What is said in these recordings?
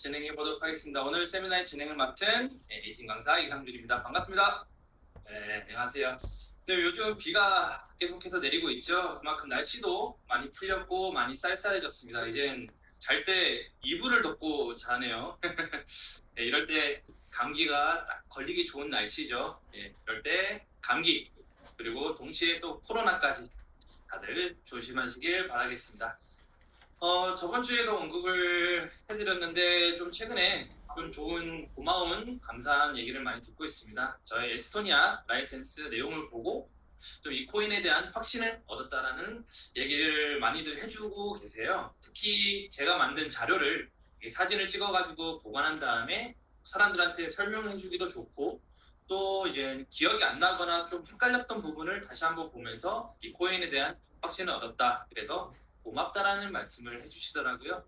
진행해 보도록 하겠습니다. 오늘 세미나의 진행을 맡은 A팀 강사 이상준입니다. 반갑습니다. 네, 안녕하세요. 네, 요즘 비가 계속해서 내리고 있죠. 그만큼 날씨도 많이 풀렸고 많이 쌀쌀해졌습니다. 이젠 잘 때 이불을 덮고 자네요. 네, 이럴 때 감기가 딱 걸리기 좋은 날씨죠. 네, 이럴 때 감기 그리고 동시에 또 코로나까지 다들 조심하시길 바라겠습니다. 어, 저번 주에도 언급을 해드렸는데 좀 최근에 좀 좋은 고마운 감사한 얘기를 많이 듣고 있습니다. 저의 에스토니아 라이센스 내용을 보고 좀 이 코인에 대한 확신을 얻었다라는 얘기를 많이들 해주고 계세요. 특히 제가 만든 자료를 이 사진을 찍어가지고 보관한 다음에 사람들한테 설명해주기도 좋고 또 이제 기억이 안 나거나 좀 헷갈렸던 부분을 다시 한번 보면서 이 코인에 대한 확신을 얻었다. 그래서 고맙다라는 말씀을 해주시더라고요.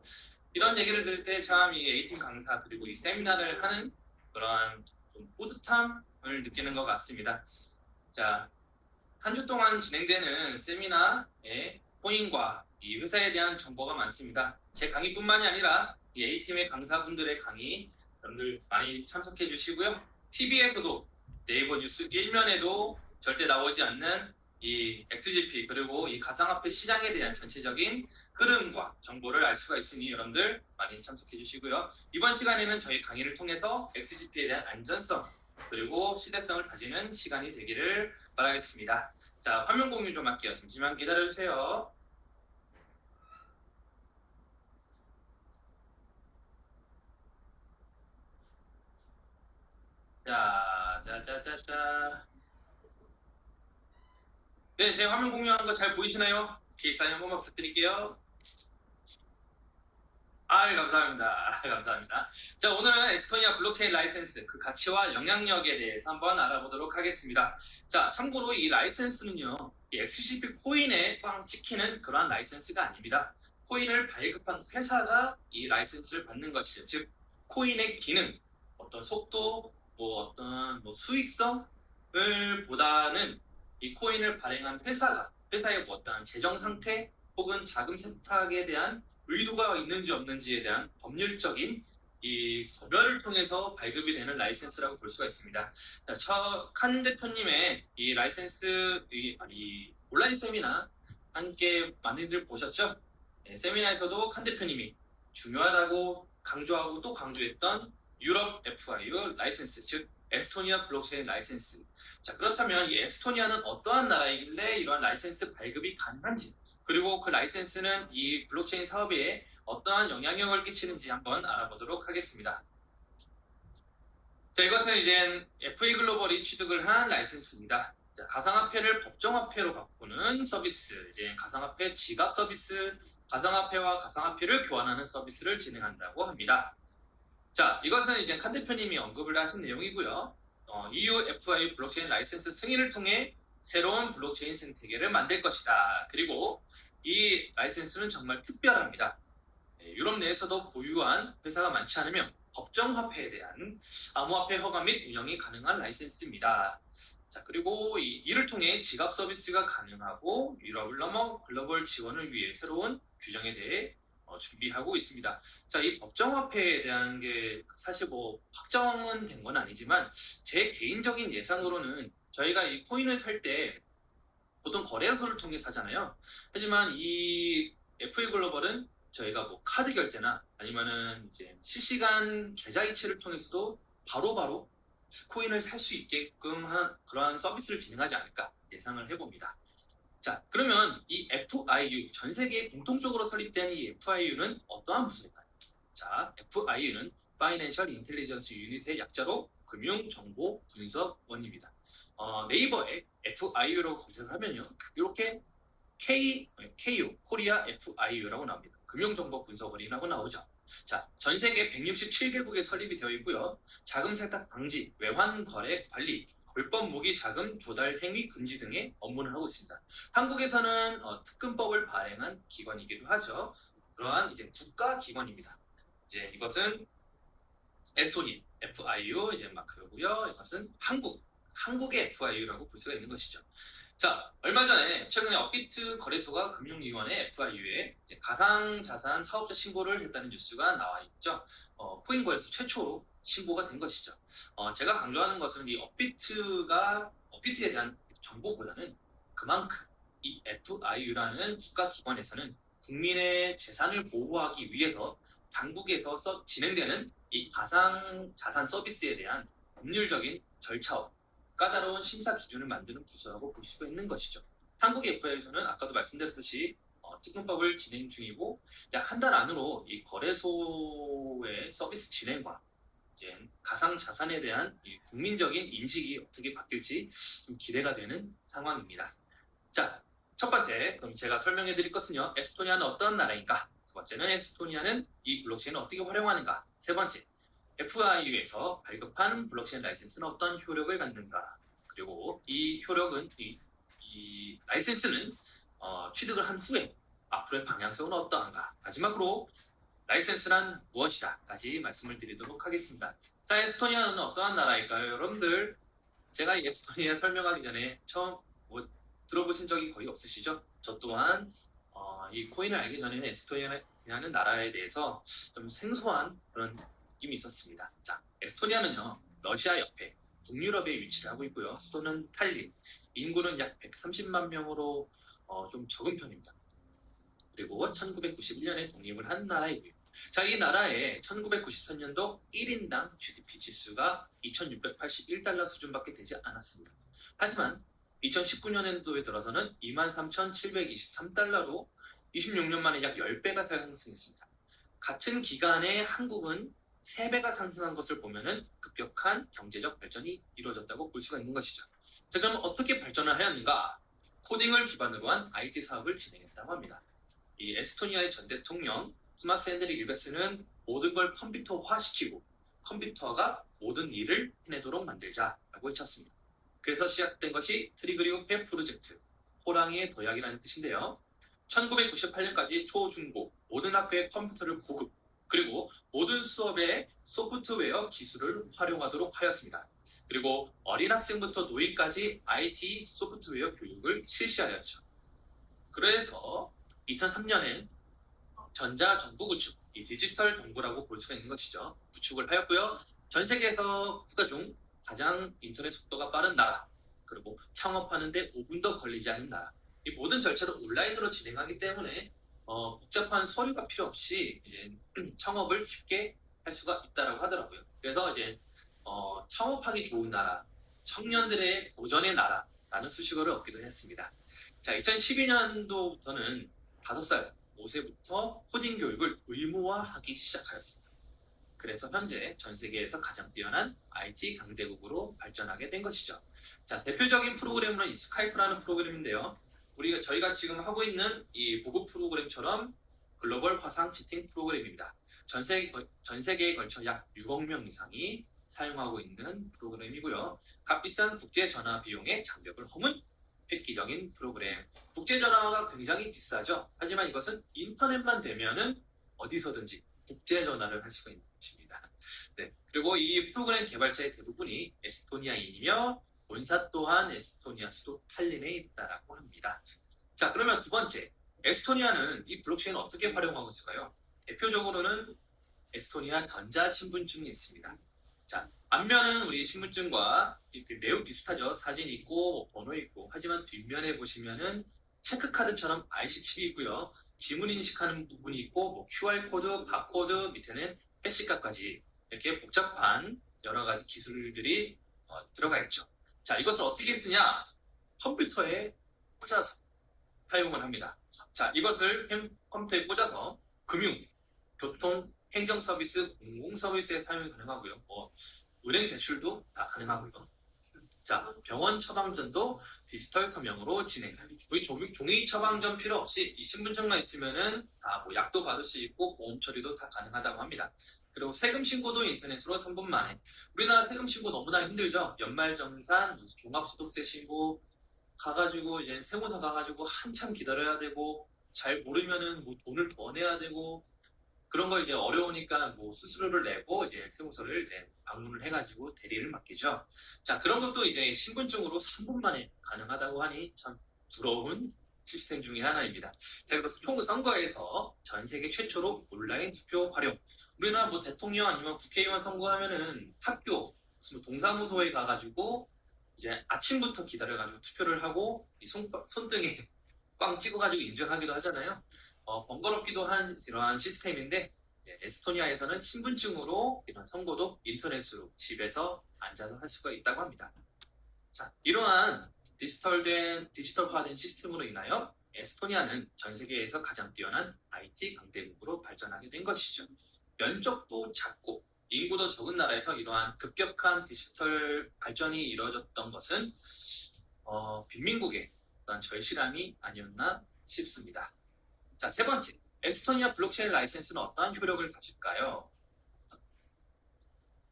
이런 얘기를 들을 때 참이 A팀 강사 그리고 이 세미나를 하는 그러한 좀 뿌듯함을 느끼는 것 같습니다. 자, 한 주 동안 진행되는 세미나의 코인과 이 회사에 대한 정보가 많습니다. 제 강의뿐만이 아니라 이 A팀의 강사분들의 강의 여러분들 많이 참석해 주시고요. TV에서도 네이버 뉴스 1면에도 절대 나오지 않는 이 XGP 그리고 이 가상화폐 시장에 대한 전체적인 흐름과 정보를 알 수가 있으니 여러분들 많이 참석해 주시고요. 이번 시간에는 저희 강의를 통해서 XGP에 대한 안전성 그리고 시대성을 다지는 시간이 되기를 바라겠습니다. 자, 화면 공유 좀 할게요. 잠시만 기다려 주세요. 자, 자자자자. 네, 제 화면 공유하는 거 잘 보이시나요? 오케이, 사인 한 번만 부탁드릴게요. 아, 감사합니다. 감사합니다. 자, 오늘은 에스토니아 블록체인 라이센스 그 가치와 영향력에 대해서 한번 알아보도록 하겠습니다. 자, 참고로 이 라이센스는요, 이 XCP 코인에 꽝 찍히는 그러한 라이센스가 아닙니다. 코인을 발급한 회사가 이 라이센스를 받는 것이죠. 즉, 코인의 기능, 어떤 속도, 뭐 어떤 뭐 수익성을 보다는 이 코인을 발행한 회사가 회사의 뭐 어떠한 재정 상태 혹은 자금 세탁에 대한 의도가 있는지 없는지에 대한 법률적인 이 검열을 통해서 발급이 되는 라이센스라고 볼 수가 있습니다. 자, 저, 칸 대표님의 이 라이센스 이, 아니, 온라인 세미나 함께 많이들 보셨죠? 네, 세미나에서도 칸 대표님이 중요하다고 강조하고 또 강조했던 유럽 FIU 라이센스, 즉 에스토니아 블록체인 라이센스. 자, 그렇다면 이 에스토니아는 어떠한 나라이길래 이러한 라이센스 발급이 가능한지, 그리고 그 라이센스는 이 블록체인 사업에 어떠한 영향력을 끼치는지 한번 알아보도록 하겠습니다. 자, 이것은 이제 FA 글로벌이 취득을 한 라이센스입니다. 자, 가상화폐를 법정화폐로 바꾸는 서비스, 이제 가상화폐 지갑 서비스, 가상화폐와 가상화폐를 교환하는 서비스를 진행한다고 합니다. 자, 이것은 이제 칸 대표님이 언급을 하신 내용이고요. 어, EU FI 블록체인 라이센스 승인을 통해 새로운 블록체인 생태계를 만들 것이다. 그리고 이 라이센스는 정말 특별합니다. 네, 유럽 내에서도 보유한 회사가 많지 않으면 법정 화폐에 대한 암호화폐 허가 및 운영이 가능한 라이센스입니다. 자, 그리고 이, 이를 통해 지갑 서비스가 가능하고 유럽을 넘어 글로벌 지원을 위해 새로운 규정에 대해 어, 준비하고 있습니다. 자, 이 법정화폐에 대한 게 사실 뭐 확정은 된 건 아니지만 제 개인적인 예상으로는 저희가 이 코인을 살 때 보통 거래소를 통해 사잖아요. 하지만 이 FA 글로벌은 저희가 뭐 카드 결제나 아니면은 이제 실시간 계좌 이체를 통해서도 바로바로 코인을 살 수 있게끔 한 그러한 서비스를 진행하지 않을까 예상을 해봅니다. 자, 그러면 이 FIU, 전 세계에 공통적으로 설립된 이 FIU는 어떠한 부서일까요? 자, FIU는 Financial Intelligence Unit의 약자로 금융정보분석원입니다. 어, 네이버에 FIU로 검색을 하면요. 이렇게 K, KU, 코리아 FIU라고 나옵니다. 금융정보분석원이라고 나오죠. 자, 전 세계 167개국에 설립이 되어 있고요. 자금 세탁 방지, 외환 거래 관리, 불법 무기 자금 조달 행위 금지 등의 업무를 하고 있습니다. 한국에서는 어, 특근법을 발행한 기관이기도 하죠. 그러한 이제 국가 기관입니다. 이제 이것은 에스토니 FIU 이제 마크고요. 이것은 한국 한국의 FIU라고 볼 수가 있는 것이죠. 자, 얼마 전에 최근에 업비트 거래소가 금융위원회 FIU에 가상자산 사업자 신고를 했다는 뉴스가 나와 있죠. 어, 코인 거래소 최초로 신고가 된 것이죠. 어, 제가 강조하는 것은 이 업비트가 업비트에 대한 정보보다는 그만큼 이 FIU라는 국가 기관에서는 국민의 재산을 보호하기 위해서 당국에서 써- 진행되는 이 가상 자산 서비스에 대한 법률적인 절차와 까다로운 심사 기준을 만드는 부서라고 볼 수가 있는 것이죠. 한국 FI에서는 아까도 말씀드렸듯이 어, 특근법을 진행 중이고 약 한 달 안으로 이 거래소의 서비스 진행과 이제 가상 자산에 대한 이 국민적인 인식이 어떻게 바뀔지 좀 기대가 되는 상황입니다. 자, 첫 번째 그럼 제가 설명해 드릴 것은요. 에스토니아는 어떤 나라인가? 두 번째는 에스토니아는 이 블록체인을 어떻게 활용하는가? 세 번째 FIU에서 발급한 블록체인 라이센스는 어떤 효력을 갖는가? 그리고 이 효력은 이, 이 라이센스는 어, 취득을 한 후에 앞으로의 방향성은 어떠한가? 마지막으로 라이센스란 무엇이다?까지 말씀을 드리도록 하겠습니다. 자, 에스토니아는 어떠한 나라일까요? 여러분들 제가 이 에스토니아 설명하기 전에 처음 뭐 들어보신 적이 거의 없으시죠? 저 또한 어, 이 코인을 알기 전에는 에스토니아라는 나라에 대해서 좀 생소한 그런 느낌이 있었습니다. 자, 에스토니아는요, 러시아 옆에 북유럽에 위치를 하고 있고요. 수도는 탈린, 인구는 약 130만 명으로 어, 좀 적은 편입니다. 그리고 1991년에 독립을 한 나라이고요. 자, 이 나라의 1993년도 1인당 GDP 지수가 2,681달러 수준밖에 되지 않았습니다. 하지만 2019년도에 들어서는 23,723달러로 26년 만에 약 10배가 상승했습니다. 같은 기간에 한국은 3배가 상승한 것을 보면은 급격한 경제적 발전이 이루어졌다고 볼 수가 있는 것이죠. 자, 그럼 어떻게 발전을 하였는가? 코딩을 기반으로 한 IT 사업을 진행했다고 합니다. 이 에스토니아의 전 대통령 토마스 헨드리 일베스는 모든 걸 컴퓨터화시키고 컴퓨터가 모든 일을 해내도록 만들자라고 외쳤습니다. 그래서 시작된 것이 트리그리오페 프로젝트, 호랑이의 도약이라는 뜻인데요. 1998년까지 초, 중, 고 모든 학교에 컴퓨터를 보급, 그리고 모든 수업에 소프트웨어 기술을 활용하도록 하였습니다. 그리고 어린 학생부터 노인까지 IT 소프트웨어 교육을 실시하였죠. 그래서 2003년엔 전자 정부 구축, 이 디지털 정부라고 볼 수가 있는 것이죠. 구축을 하였고요. 전 세계에서 국가 중 가장 인터넷 속도가 빠른 나라, 그리고 창업하는데 5분도 걸리지 않는 나라. 이 모든 절차를 온라인으로 진행하기 때문에 어, 복잡한 서류가 필요 없이 이제 창업을 쉽게 할 수가 있다라고 하더라고요. 그래서 이제 어, 창업하기 좋은 나라, 청년들의 도전의 나라라는 수식어를 얻기도 했습니다. 자, 2012년도부터는 5살, 5세부터 코딩 교육을 의무화하기 시작하였습니다. 그래서 현재 전 세계에서 가장 뛰어난 IT 강대국으로 발전하게 된 것이죠. 자, 대표적인 프로그램은 이 스카이프라는 프로그램인데요. 우리가 저희가 지금 하고 있는 이 보급 프로그램처럼 글로벌 화상 채팅 프로그램입니다. 전 세계 전 세계에 걸쳐 약 6억 명 이상이 사용하고 있는 프로그램이고요. 값비싼 국제 전화 비용의 장벽을 허문 획기적인 프로그램. 국제 전화가 굉장히 비싸죠. 하지만 이것은 인터넷만 되면은 어디서든지 국제 전화를 할 수가 있는 것입니다. 네. 그리고 이 프로그램 개발자의 대부분이 에스토니아인이며 본사 또한 에스토니아 수도 탈린에 있다라고 합니다. 자, 그러면 두 번째, 에스토니아는 이 블록체인을 어떻게 활용하고 있을까요? 대표적으로는 에스토니아 전자신분증이 있습니다. 자, 앞면은 우리 신분증과 매우 비슷하죠. 사진 있고 뭐 번호 있고 하지만 뒷면에 보시면은 체크카드처럼 IC 칩이 있고요. 지문 인식하는 부분이 있고 뭐 QR 코드, 바코드 밑에는 해시값까지 이렇게 복잡한 여러 가지 기술들이 어, 들어가 있죠. 자, 이것을 어떻게 쓰냐? 컴퓨터에 꽂아서 사용을 합니다. 자, 이것을 컴- 컴퓨터에 꽂아서 금융, 교통, 행정 서비스, 공공 서비스에 사용이 가능하고요. 뭐 은행 대출도 다 가능하고요. 자, 병원 처방전도 디지털 서명으로 진행. 우리 종이, 처방전 필요 없이 이 신분증만 있으면은 다 뭐 약도 받을 수 있고 보험 처리도 다 가능하다고 합니다. 그리고 세금 신고도 인터넷으로 3분 만에. 우리나라 세금 신고 너무나 힘들죠. 연말 정산, 무슨 종합소득세 신고 가가지고 이제 세무서 가가지고 한참 기다려야 되고 잘 모르면은 뭐 돈을 더 내야 되고 그런 거 이제 어려우니까 뭐 수수료를 내고 이제 세무서를 이제 방문을 해가지고 대리를 맡기죠. 자 그런 것도 이제 신분증으로 3분 만에 가능하다고 하니 참 부러운 시스템 중에 하나입니다. 자총 선거에서 전 세계 최초로 온라인 투표 활용. 우리나라 뭐 대통령 아니면 국회의원 선거하면은 학교 무슨 뭐 동사무소에 가가지고 이제 아침부터 기다려가지고 투표를 하고 이 손, 손등에 꽝 찍어가지고 인증하기도 하잖아요. 어, 번거롭기도 한 이러한 시스템인데 에스토니아에서는 신분증으로 이런 선거도 인터넷으로 집에서 앉아서 할 수가 있다고 합니다. 자, 이러한 디지털된 디지털화된 시스템으로 인하여 에스토니아는 전 세계에서 가장 뛰어난 IT 강대국으로 발전하게 된 것이죠. 면적도 작고 인구도 적은 나라에서 이러한 급격한 디지털 발전이 이루어졌던 것은 어, 빈민국의 어떤 절실함이 아니었나 싶습니다. 자, 세 번째. 에스토니아 블록체인 라이센스는 어떠한 효력을 가질까요?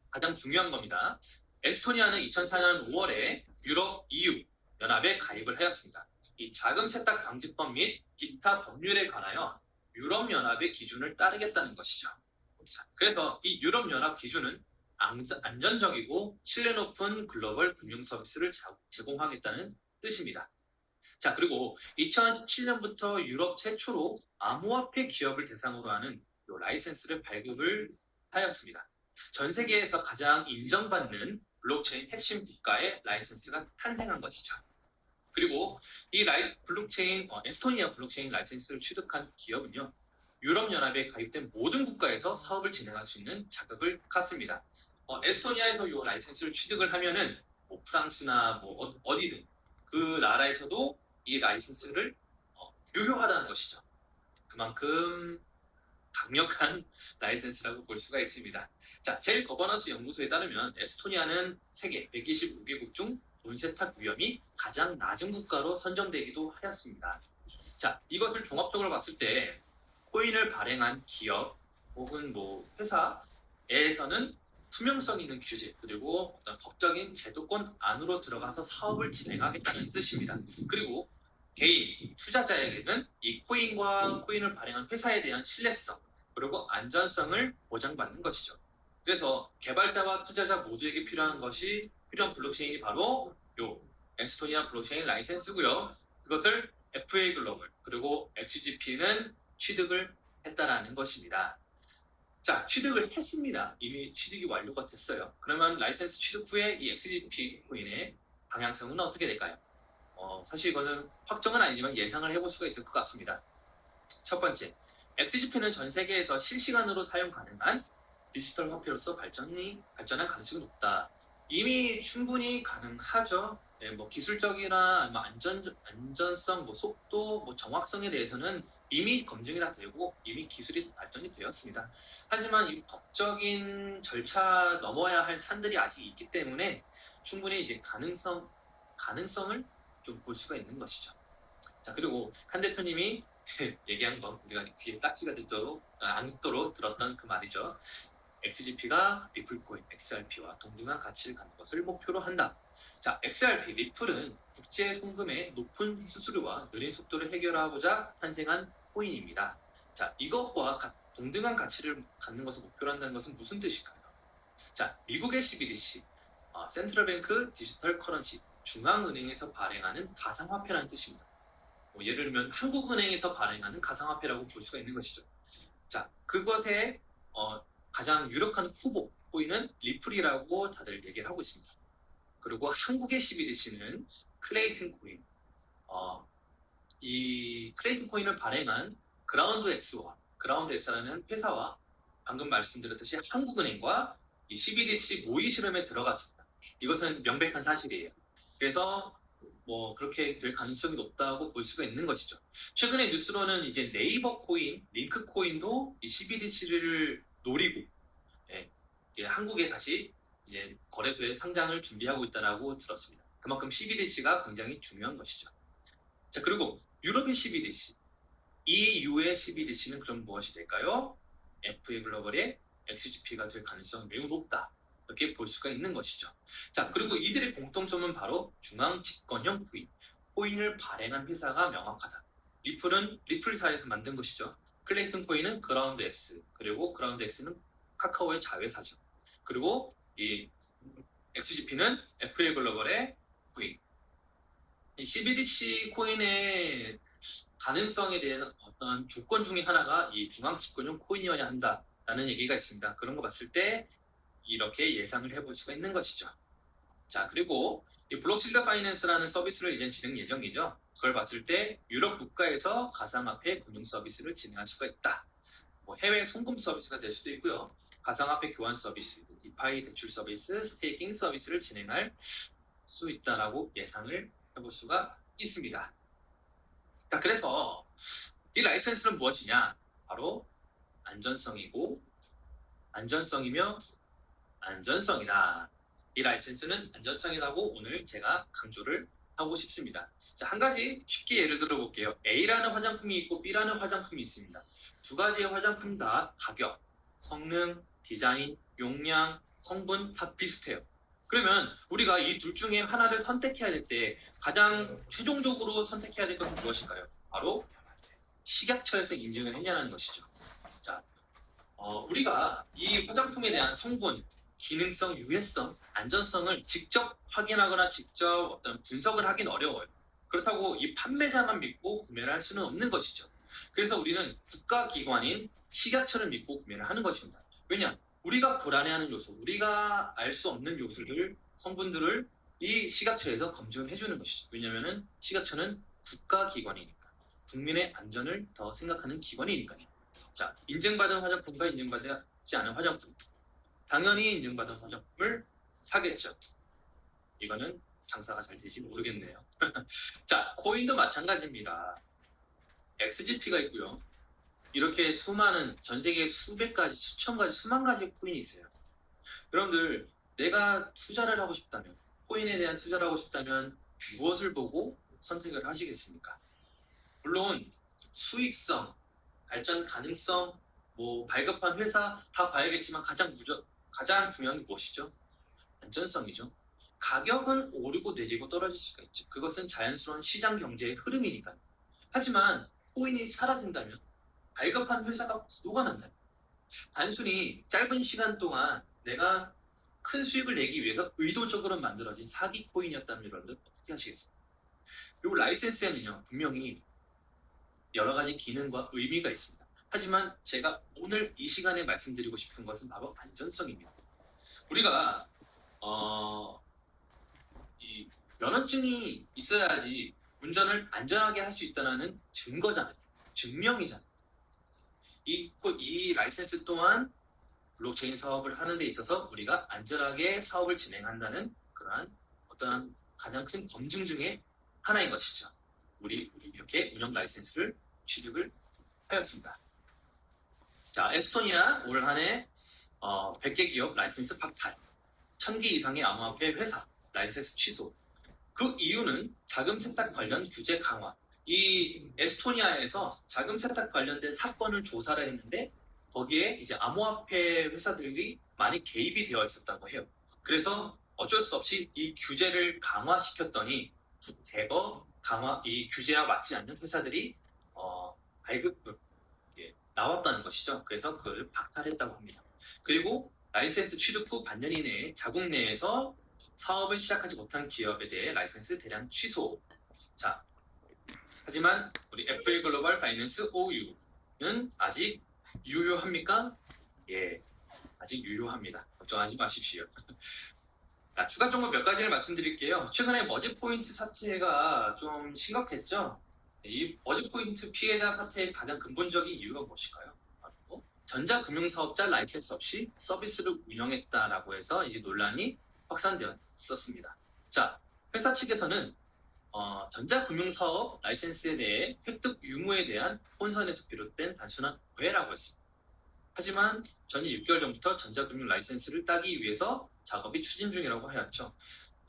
가장 중요한 겁니다. 에스토니아는 2004년 5월에 유럽 EU 연합에 가입을 하였습니다. 이 자금 세탁 방지법 및 기타 법률에 관하여 유럽 연합의 기준을 따르겠다는 것이죠. 자, 그래서 이 유럽 연합 기준은 안전- 안전적이고 신뢰 높은 글로벌 금융 서비스를 자- 제공하겠다는 뜻입니다. 자, 그리고 2017년부터 유럽 최초로 암호화폐 기업을 대상으로 하는 요 라이센스를 발급을 하였습니다. 전 세계에서 가장 인정받는 블록체인 핵심 국가의 라이센스가 탄생한 것이죠. 그리고 이 라이, 블록체인, 어, 에스토니아 블록체인 라이센스를 취득한 기업은요, 유럽연합에 가입된 모든 국가에서 사업을 진행할 수 있는 자격을 갖습니다. 어, 에스토니아에서 이 라이센스를 취득을 하면은 뭐 프랑스나 뭐 어- 어디든 그 나라에서도 이 라이센스를 어, 유효하다는 것이죠. 그만큼 강력한 라이센스라고 볼 수가 있습니다. 자, 제일 거버넌스 연구소에 따르면 에스토니아는 세계 125개국 중 돈 세탁 위험이 가장 낮은 국가로 선정되기도 하였습니다. 자, 이것을 종합적으로 봤을 때 코인을 발행한 기업 혹은 뭐 회사에서는 투명성 있는 규제 그리고 어떤 법적인 제도권 안으로 들어가서 사업을 진행하겠다는 뜻입니다. 그리고 개인 투자자에게는 이 코인과 코인을 발행한 회사에 대한 신뢰성 그리고 안전성을 보장받는 것이죠. 그래서 개발자와 투자자 모두에게 필요한 것이 필요한 블록체인이 바로 요 에스토니아 블록체인 라이센스고요. 그것을 FA 글로벌 그리고 XGP는 취득을 했다라는 것입니다. 자, 취득을 했습니다. 이미 취득이 완료가 됐어요. 그러면 라이센스 취득 후에 이 XGP 코인의 방향성은 어떻게 될까요? 어, 사실 이거는 확정은 아니지만 예상을 해볼 수가 있을 것 같습니다. 첫 번째, XGP는 전 세계에서 실시간으로 사용 가능한 디지털 화폐로서 발전이 발전할 가능성이 높다. 이미 충분히 가능하죠. 예, 뭐 기술적이나 아니면 안전 안전성, 뭐 속도, 뭐 정확성에 대해서는 이미 검증이 다 되고 이미 기술이 발전이 되었습니다. 하지만 이 법적인 절차 넘어야 할 산들이 아직 있기 때문에 충분히 이제 가능성 가능성을 좀 볼 수가 있는 것이죠. 자 그리고 칸 대표님이 얘기한 건 우리가 귀에 딱지가 듣도록 아, 안 듣도록 들었던 그 말이죠. XGP가 리플 코인, XRP와 동등한 가치를 갖는 것을 목표로 한다. 자, XRP 리플은 국제 송금의 높은 수수료와 느린 속도를 해결하고자 탄생한 코인입니다. 자, 이것과 가- 동등한 가치를 갖는 것을 목표로 한다는 것은 무슨 뜻일까요? 자, 미국의 CBDC, 어, 센트럴뱅크 디지털 커런시, 중앙은행에서 발행하는 가상화폐라는 뜻입니다. 뭐 예를 들면 한국은행에서 발행하는 가상화폐라고 볼 수가 있는 것이죠. 자, 그것에 어, 가장 유력한 후보 코인은 리플이라고 다들 얘기를 하고 있습니다. 그리고 한국의 CBDC는 클레이튼 코인. 어, 이 클레이튼 코인을 발행한 그라운드 X와 그라운드 X라는 회사와 방금 말씀드렸듯이 한국은행과 이 CBDC 모의 실험에 들어갔습니다. 이것은 명백한 사실이에요. 그래서 뭐 그렇게 될 가능성이 높다고 볼 수가 있는 것이죠. 최근에 뉴스로는 이제 네이버 코인, 링크 코인도 이 CBDC를 노리고 예, 한국에 다시 이제 거래소에 상장을 준비하고 있다라고 들었습니다. 그만큼 CBDC가 굉장히 중요한 것이죠. 자 그리고 유럽의 CBDC, EU의 CBDC는 그럼 무엇이 될까요? FA 글로벌의 XGP가 될 가능성이 매우 높다. 이렇게 볼 수가 있는 것이죠. 자 그리고 이들의 공통점은 바로 중앙 집권형 코인, 코인을 발행한 회사가 명확하다. 리플은 리플사에서 만든 것이죠. 클레이튼 코인은 그라운드 X 그리고 그라운드 X는 카카오의 자회사죠. 그리고 이 XGP는 애플 글로벌의 코인. 이 CBDC 코인의 가능성에 대한 어떤 조건 중에 하나가 이 중앙 집권용 코인이어야 한다라는 얘기가 있습니다. 그런 거 봤을 때 이렇게 예상을 해볼 수가 있는 것이죠. 자 그리고 이 블록실드 파이낸스라는 서비스를 이제 진행 예정이죠. 그걸 봤을 때 유럽 국가에서 가상화폐 금융 서비스를 진행할 수가 있다. 뭐 해외 송금 서비스가 될 수도 있고요. 가상화폐 교환 서비스, 디파이 대출 서비스, 스테이킹 서비스를 진행할 수 있다라고 예상을 해볼 수가 있습니다. 자, 그래서 이 라이센스는 무엇이냐? 바로 안전성이고 안전성이며 안전성이다. 이 라이센스는 안전성이라고 오늘 제가 강조를 하고 싶습니다. 자, 한 가지 쉽게 예를 들어 볼게요. A라는 화장품이 있고 B라는 화장품이 있습니다. 두 가지의 화장품 다 가격, 성능, 디자인, 용량, 성분 다 비슷해요. 그러면 우리가 이 둘 중에 하나를 선택해야 될 때 가장 최종적으로 선택해야 될 것은 무엇일까요? 바로 식약처에서 인증을 했냐는 것이죠. 자, 어, 우리가 이 화장품에 대한 성분, 기능성, 유해성, 안전성을 직접 확인하거나 직접 어떤 분석을 하긴 어려워요. 그렇다고 이 판매자만 믿고 구매를 할 수는 없는 것이죠. 그래서 우리는 국가기관인 식약처를 믿고 구매를 하는 것입니다. 왜냐? 우리가 불안해하는 요소, 우리가 알 수 없는 요소들, 성분들을 이 식약처에서 검증을 해주는 것이죠. 왜냐하면 식약처는 국가기관이니까 국민의 안전을 더 생각하는 기관이니까요. 자, 인증받은 화장품과 인증받지 않은 화장품. 당연히 인증받은 화장품을 사겠죠. 이거는 장사가 잘 될지 모르겠네요. 자, 코인도 마찬가지입니다. XGP가 있고요. 이렇게 수많은 전 세계 수백 가지, 수천 가지, 수만 가지 코인이 있어요. 여러분들 내가 투자를 하고 싶다면 코인에 대한 투자를 하고 싶다면 무엇을 보고 선택을 하시겠습니까? 물론 수익성, 발전 가능성, 뭐 발급한 회사 다 봐야겠지만 가장 무저, 가장 중요한 게 무엇이죠? 안전성이죠. 가격은 오르고 내리고 떨어질 수가 있죠. 그것은 자연스러운 시장 경제의 흐름이니까요. 하지만 코인이 사라진다면 발급한 회사가 부도가 난다면 단순히 짧은 시간 동안 내가 큰 수익을 내기 위해서 의도적으로 만들어진 사기 코인이었다면 여러분들 어떻게 하시겠어요? 그리고 라이센스에는요 분명히 여러 가지 기능과 의미가 있습니다. 하지만 제가 오늘 이 시간에 말씀드리고 싶은 것은 바로 안전성입니다. 우리가 어, 이 면허증이 있어야지 운전을 안전하게 할 수 있다는 증거잖아요. 증명이잖아요. 이, 코- 이 라이센스 또한 블록체인 사업을 하는 데 있어서 우리가 안전하게 사업을 진행한다는 그러한 어떠한 가장 큰 검증 중에 하나인 것이죠. 우리, 우리 이렇게 운영 라이센스를 취득을 하였습니다. 자, 에스토니아 올 한해 어, 100개 기업 라이센스 박탈, 1000개 이상의 암호화폐 회사 라이센스 취소. 그 이유는 자금 세탁 관련 규제 강화. 이 에스토니아에서 자금 세탁 관련된 사건을 조사를 했는데 거기에 이제 암호화폐 회사들이 많이 개입이 되어 있었다고 해요. 그래서 어쩔 수 없이 이 규제를 강화시켰더니 대거 강화 이 규제와 맞지 않는 회사들이 어, 발급 예, 나왔다는 것이죠. 그래서 그를 박탈했다고 합니다. 그리고 라이센스 취득 후 반년 이내에 자국 내에서 사업을 시작하지 못한 기업에 대해 라이센스 대량 취소. 자, 하지만 우리 애플 글로벌 파이낸스 OU는 아직 유효합니까? 예, 아직 유효합니다. 걱정하지 마십시오. 자, 추가 정보 몇 가지를 말씀드릴게요. 최근에 머지 포인트 사태가 좀 심각했죠. 이 머지 포인트 피해자 사태의 가장 근본적인 이유가 무엇일까요? 바로 전자금융사업자 라이센스 없이 서비스를 운영했다라고 해서 이제 논란이 확산되었었습니다. 자, 회사 측에서는 어, 전자금융사업 라이센스에 대해 획득 유무에 대한 혼선에서 비롯된 단순한 오해라고 했습니다. 하지만 전에 6개월 전부터 전자금융 라이센스를 따기 위해서 작업이 추진 중이라고 하였죠.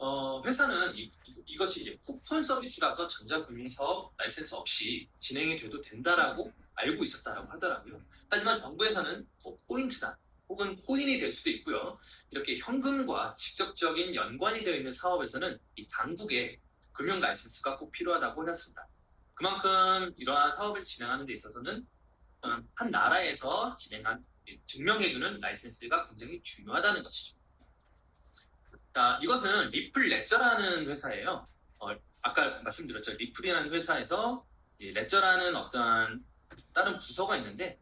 어, 회사는 이, 것이 이제 쿠폰 서비스라서 전자금융사업 라이센스 없이 진행이 돼도 된다라고 알고 있었다라고 하더라고요. 하지만 정부에서는 뭐 포인트다 혹은 코인이 될 수도 있고요. 이렇게 현금과 직접적인 연관이 되어 있는 사업에서는 이 당국의 금융 라이센스가 꼭 필요하다고 하였습니다. 그만큼 이러한 사업을 진행하는 데 있어서는 한 나라에서 진행한 증명해주는 라이센스가 굉장히 중요하다는 것이죠. 자, 이것은 리플 레저라는 회사예요. 어, 아까 말씀드렸죠. 리플이라는 회사에서 이 레저라는 어떠한 다른 부서가 있는데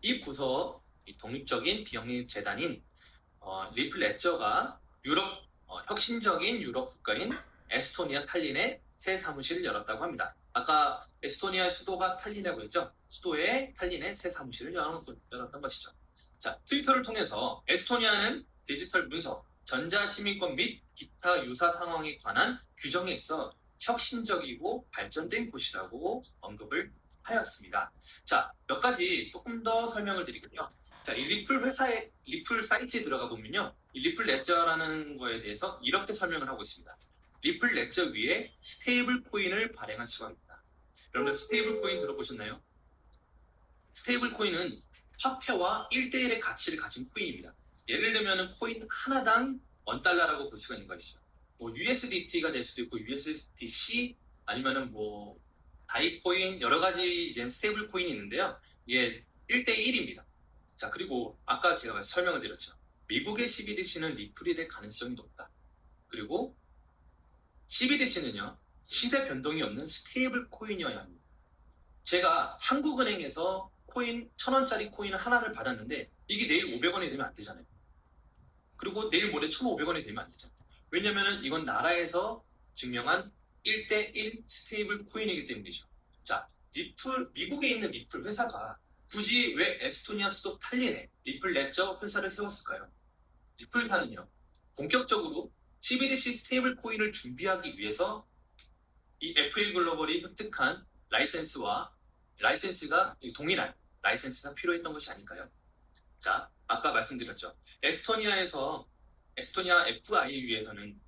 이 부서 이 독립적인 비영리 재단인 어, 리플 레저가 유럽 어, 혁신적인 유럽 국가인 에스토니아 탈린에 새 사무실을 열었다고 합니다. 아까 에스토니아 수도가 탈린이라고 했죠. 수도의 탈린에 새 사무실을 열었- 열었던 것이죠. 자, 트위터를 통해서 에스토니아는 디지털 문서, 전자시민권 및 기타 유사 상황에 관한 규정에 있어 혁신적이고 발전된 곳이라고 언급을 하였습니다. 자, 몇 가지 조금 더 설명을 드리군요. 자, 이 리플 회사의 리플 사이트에 들어가 보면요. 이 리플 레저라는 거에 대해서 이렇게 설명을 하고 있습니다. 리플 레저 위에 스테이블 코인을 발행할 수가 있다. 여러분들 스테이블 코인 들어보셨나요? 스테이블 코인은 화폐와 1대1의 가치를 가진 코인입니다. 예를 들면 코인 하나당 원달러라고 볼 수가 있는 것이죠. 뭐 USDT가 될 수도 있고 USDC 아니면은 뭐 다이코인 여러 가지 이제 스테이블 코인이 있는데요. 이게 1대1입니다. 자, 그리고 아까 제가 설명을 드렸죠. 미국의 CBDC는 리플이 될 가능성이 높다. 그리고 CBDC는요, 시대 변동이 없는 스테이블 코인이어야 합니다. 제가 한국은행에서 코인, 천 원짜리 코인 하나를 받았는데, 이게 내일 500원이 되면 안 되잖아요. 그리고 내일 모레 1,500원이 되면 안 되잖아요. 왜냐면은 이건 나라에서 증명한 1대1 스테이블 코인이기 때문이죠. 자, 리플, 미국에 있는 리플 회사가 굳이 왜 에스토니아 수도 탈린에 리플 레저 회사를 세웠을까요? 리플사는요, 본격적으로 CBDC 스테이블 코인을 준비하기 위해서 이 FA 글로벌이 획득한 라이센스와 라이센스가 동일한 라이센스가 필요했던 것이 아닐까요? 자, 아까 말씀드렸죠. 에스토니아에서 에스토니아 FIU에서는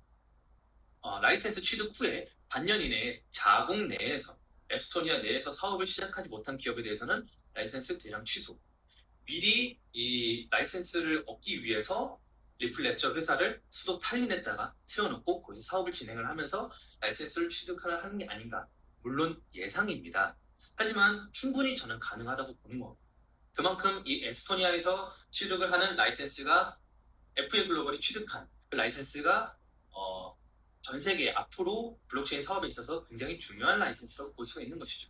어, 라이센스 취득 후에 반년 이내에 자국 내에서 에스토니아 내에서 사업을 시작하지 못한 기업에 대해서는 라이센스 대량 취소. 미리 이 라이센스를 얻기 위해서 리플레처 회사를 수도 탈린에다가 세워놓고 거기서 사업을 진행을 하면서 라이센스를 취득하는 게 아닌가. 물론 예상입니다. 하지만 충분히 저는 가능하다고 보는 거. 그만큼 이 에스토니아에서 취득을 하는 라이센스가 FA 글로벌이 취득한 그 라이센스가 어, 전 세계 앞으로 블록체인 사업에 있어서 굉장히 중요한 라이센스라고 볼 수가 있는 것이죠.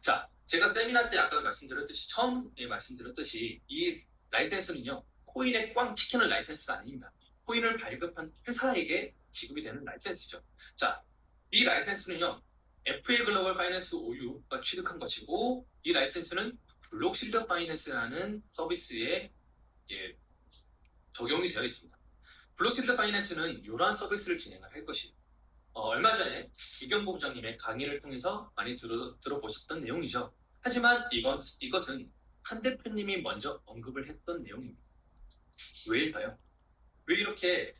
자, 제가 세미나 때 아까 말씀드렸듯이 처음에 말씀드렸듯이 이 라이센스는요 코인에 꽝 찍히는 라이센스가 아닙니다. 코인을 발급한 회사에게 지급이 되는 라이센스죠. 자, 이 라이센스는요 FA 글로벌 파이낸스 OU가 취득한 것이고 이 라이센스는 블록 실드 파이낸스라는 서비스에 예, 적용이 되어 있습니다. 블록 실드 파이낸스는 이러한 서비스를 진행을 할 것이에요. 어, 얼마 전에 이경보 부장님의 강의를 통해서 많이 들어, 들어보셨던 내용이죠. 하지만 이건, 이것은 한 대표님이 먼저 언급을 했던 내용입니다. 왜일까요? 왜 이렇게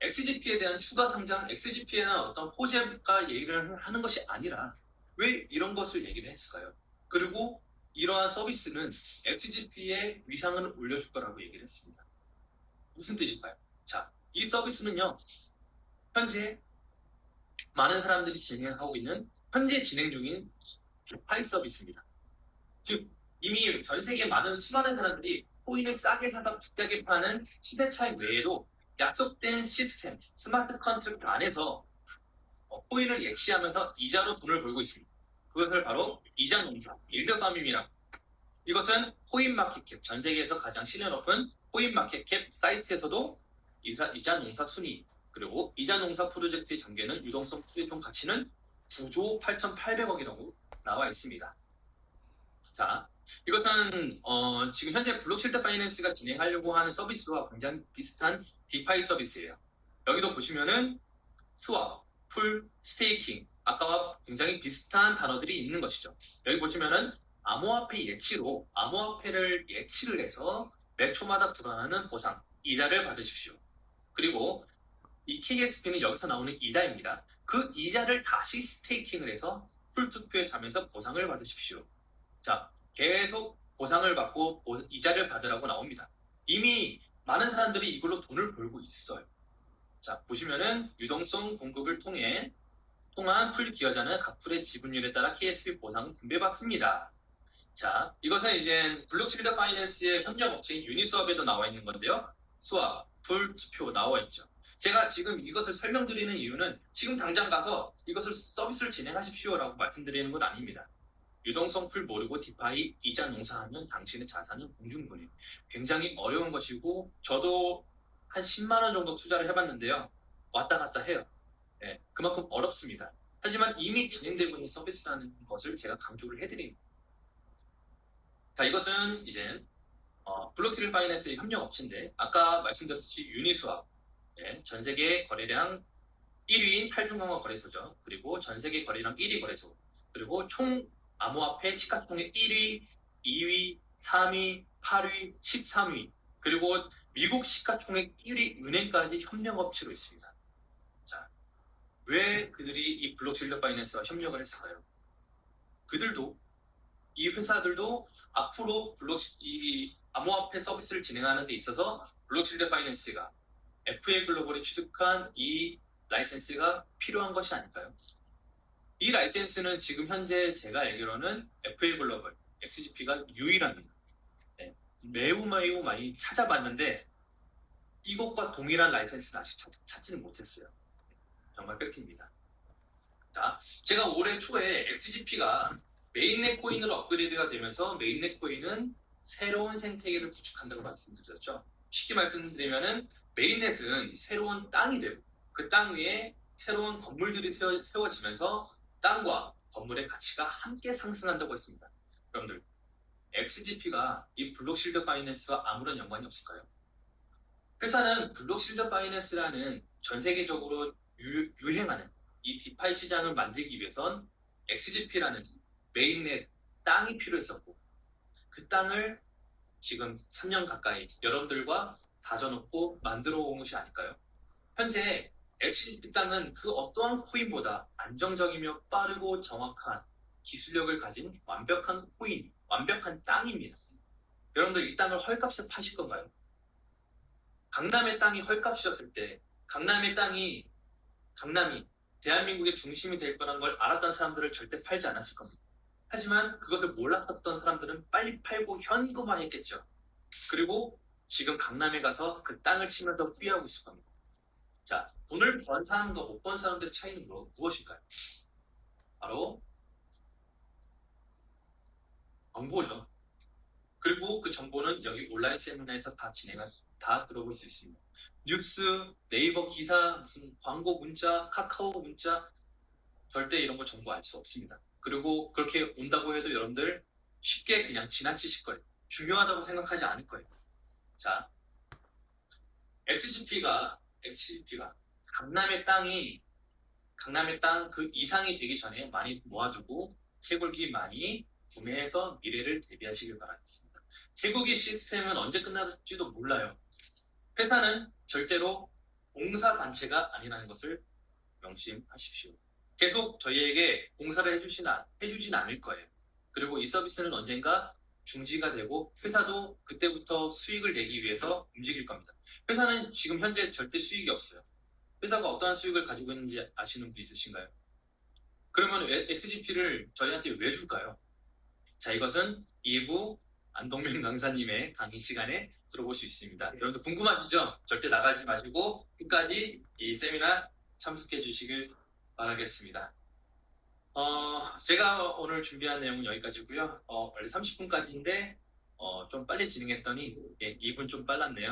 XGP에 대한 추가 상장, XGP에 대한 어떤 호재가 얘기를 하는 것이 아니라 왜 이런 것을 얘기를 했을까요? 그리고 이러한 서비스는 XGP의 위상을 올려줄 거라고 얘기를 했습니다. 무슨 뜻일까요? 자, 이 서비스는요, 현재 많은 사람들이 진행하고 있는, 현재 진행 중인 디파이 서비스입니다. 즉, 이미 전 세계 많은 수많은 사람들이 코인을 싸게 사다 비싸게 파는 시대 차이 외에도 약속된 시스템, 스마트 컨트랙트 안에서 어, 코인을 예치하면서 이자로 돈을 벌고 있습니다. 그것을 바로 이자 농사, 일드바밈이라고. 이것은 코인 마켓캡, 전 세계에서 가장 신뢰 높은 코인 마켓캡 사이트에서도 이자, 이자 농사 순위, 그리고 이자 농사 프로젝트의 전개는 유동성 최종 가치는 9조 8,800억이라고 나와 있습니다. 자, 이것은 어, 지금 현재 블록실드 파이낸스가 진행하려고 하는 서비스와 굉장히 비슷한 디파이 서비스예요. 여기도 보시면은 스왑, 풀, 스테이킹 아까와 굉장히 비슷한 단어들이 있는 것이죠. 여기 보시면은 암호화폐 예치로 암호화폐를 예치를 해서 매 초마다 불어나는 보상 이자를 받으십시오. 그리고 이 KSP는 여기서 나오는 이자입니다. 그 이자를 다시 스테이킹을 해서 풀 투표에 자면서 보상을 받으십시오. 자, 계속 보상을 받고 보- 이자를 받으라고 나옵니다. 이미 많은 사람들이 이걸로 돈을 벌고 있어요. 자, 보시면은 유동성 공급을 통해 통한 풀 기여자는 각 풀의 지분율에 따라 KSP 보상을 분배받습니다. 자, 이것은 이제 블록실드 파이낸스의 협력 업체인 유니스왑에도 나와 있는 건데요. 수압, 풀, 투표 나와 있죠. 제가 지금 이것을 설명드리는 이유는 지금 당장 가서 이것을 서비스를 진행하십시오라고 말씀드리는 건 아닙니다. 유동성 풀 모르고 디파이 이자 농사하면 당신의 자산은 공중분해. 굉장히 어려운 것이고 저도 한 10만 원 정도 투자를 해봤는데요. 왔다 갔다 해요. 예, 그만큼 어렵습니다. 하지만 이미 진행되고 있는 서비스라는 것을 제가 강조를 해드립니다. 자, 이것은 이제 어, 블록스릴 파이낸스의 협력 업체인데 아까 말씀드렸듯이 유니스왑 예, 전 세계 거래량 1위인 탈중앙화 거래소죠. 그리고 전 세계 거래량 1위 거래소 그리고 총 암호화폐 시가총액 1위, 2위, 3위, 8위, 13위 그리고 미국 시가총액 1위 은행까지 협력업체로 있습니다. 자, 왜 그들이 이 블록실드 파이낸스와 협력을 했을까요? 그들도 이 회사들도 앞으로 블록 이 암호화폐 서비스를 진행하는 데 있어서 블록실드 파이낸스가 FA 글로벌이 취득한 이 라이센스가 필요한 것이 아닐까요? 이 라이센스는 지금 현재 제가 알기로는 FA 글로벌 XGP가 유일합니다. 네, 매우 매우 많이 찾아봤는데 이것과 동일한 라이센스는 아직 찾, 찾지는 못했어요. 정말 팩트입니다. 자, 제가 올해 초에 XGP가 메인넷 코인으로 업그레이드가 되면서 메인넷 코인은 새로운 생태계를 구축한다고 말씀드렸죠. 쉽게 말씀드리면은 메인넷은 새로운 땅이 되고 그 땅 위에 새로운 건물들이 세워, 세워지면서 땅과 건물의 가치가 함께 상승한다고 했습니다. 여러분들, XGP가 이 블록실드 파이낸스와 아무런 연관이 없을까요? 회사는 블록실드 파이낸스라는 전 세계적으로 유, 유행하는 이 디파이 시장을 만들기 위해선 XGP라는 메인넷 땅이 필요했었고 그 땅을 지금 3년 가까이 여러분들과 다져놓고 만들어 온 것이 아닐까요? 현재 XGP 땅은 그 어떠한 코인보다 안정적이며 빠르고 정확한 기술력을 가진 완벽한 코인, 완벽한 땅입니다. 여러분들 이 땅을 헐값에 파실 건가요? 강남의 땅이 헐값이었을 때 강남의 땅이 강남이 대한민국의 중심이 될 거란 걸 알았던 사람들을 절대 팔지 않았을 겁니다. 하지만 그것을 몰랐었던 사람들은 빨리 팔고 현금화했겠죠. 그리고 지금 강남에 가서 그 땅을 치면서 후회하고 있을 겁니다. 자, 돈을 번 사람과 못 번 사람들의 차이는 뭐, 무엇일까요? 바로 정보죠. 그리고 그 정보는 여기 온라인 세미나에서 다 진행할 수, 다 들어볼 수 있습니다. 뉴스, 네이버 기사, 무슨 광고 문자, 카카오 문자, 절대 이런 거 정보 알 수 없습니다. 그리고 그렇게 온다고 해도 여러분들 쉽게 그냥 지나치실 거예요. 중요하다고 생각하지 않을 거예요. 자, XGP가 XGP가 강남의 땅이 강남의 땅 그 이상이 되기 전에 많이 모아두고 채굴기 많이 구매해서 미래를 대비하시길 바라겠습니다. 채굴기 시스템은 언제 끝날지도 몰라요. 회사는 절대로 공사 단체가 아니라는 것을 명심하십시오. 계속 저희에게 공사를 해주신, 아- 해주진 않을 거예요. 그리고 이 서비스는 언젠가 중지가 되고 회사도 그때부터 수익을 내기 위해서 움직일 겁니다. 회사는 지금 현재 절대 수익이 없어요. 회사가 어떠한 수익을 가지고 있는지 아시는 분 있으신가요? 그러면 XGP를 저희한테 왜 줄까요? 자, 이것은 2부 안동명 강사님의 강의 시간에 들어볼 수 있습니다. 여러분들 궁금하시죠? 절대 나가지 마시고 끝까지 이 세미나 참석해 주시길 바라겠습니다. 어, 제가 오늘 준비한 내용은 여기까지고요. 어, 원래 30분까지인데 어, 좀 빨리 진행했더니 예, 2분 좀 빨랐네요.